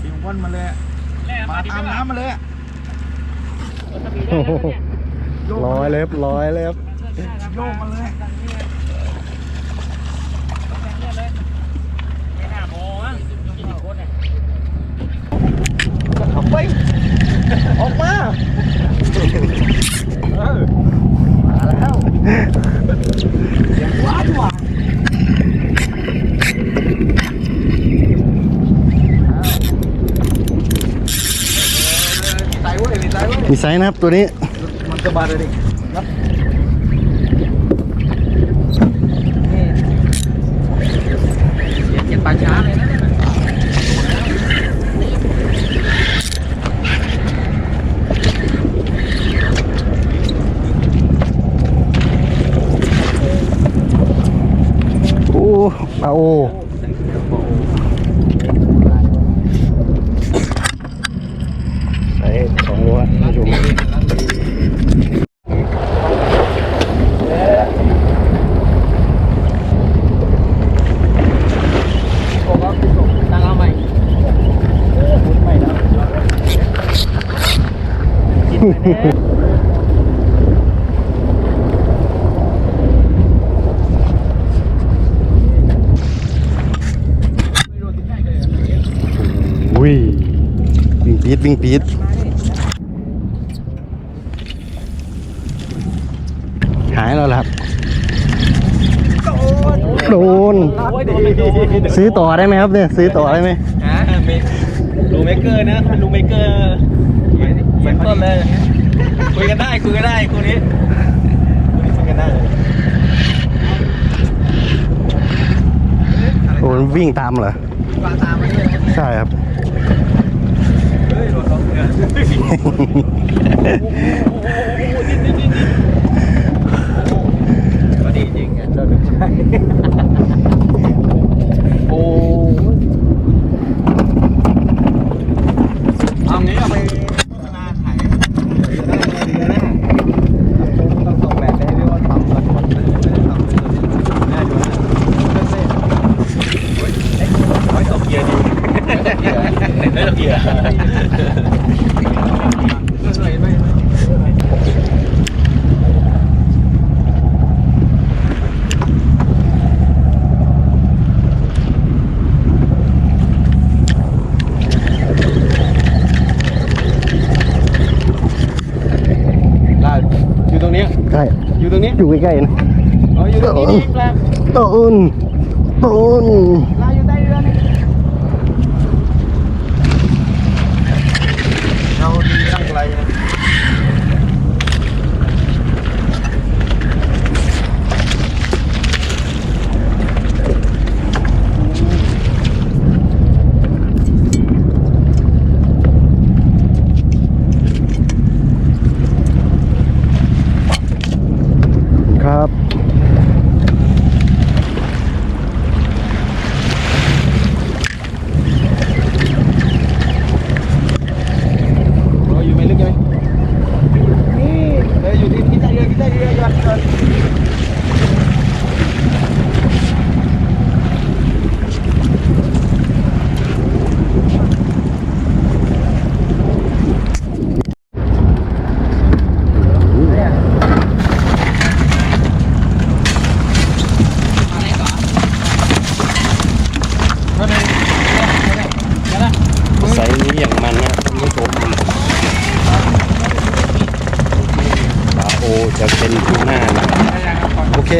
เดี๋ว่อนมาเลยมาตามน้ำมาเลยออร้อยเล็บร้อยเล็บโยกมาเลย ไม่น่าโมงอะกินี่ะ มีไตเว้ยมีไซส์นะครับตัวนี้มันจะบาดเลยดิครับนี่เก็บปลาช้าเลยนะเนี่ยโอ้ปลาโอใส่สองโลอะท่านผู้ชม ตั้งเอาใหม่คุณใหม่แล้วกินไปแน่ อุ้ยวิ่งปีดวิ่งปีดหายแล้วล่ะครับโดนโอ้ยโดนเลยโดน ซื้อต่อได้ไหมครับเนี่ย ซื้อต่อได้ไหมฮะเมลูเมเกอร์นะเขาเป็นลูเมเกอร์เห มือนต้นเลยคุยกันได้คุยกันได้คู่นี้คู่นี้คุยกันได้เลยโดนวิ่งตามเหรอปลาตามมาด้วยใช่ครับ เฮ้ยโดนสองเดือนก็ดีจริงอะโดนใช่โอ้เอางี้เอาไปโฆษณาขายได้เลยนะต้องส่งแบบไปให้พี่ว่าทำก่อนไม่ได้ทำเลยน่าดูนะเฮ้ยตกเกียร์ดีเฮ้ยตกเกียร์ไม่ไม่ไม่ ลาอยู่ตรงนี้ ใช่อยู่ตรงนี้อยู่ใกล้ๆนะอ๋ออยู่ตรงนี้นี่ปลาตูนตูนลาอยู่ใต้เรือนี่เราดีตั้งไรนะ ครับ เราอยู่ไม่ลึกใช่ไหมนี่เอออยู่ที่ที่ใต้เรือที่ใต้เรือย้อนย้อน ไซส์นี้อย่างมันนะท่านผู้ชมปลาโอ จะเป็นทูน่านะโอเค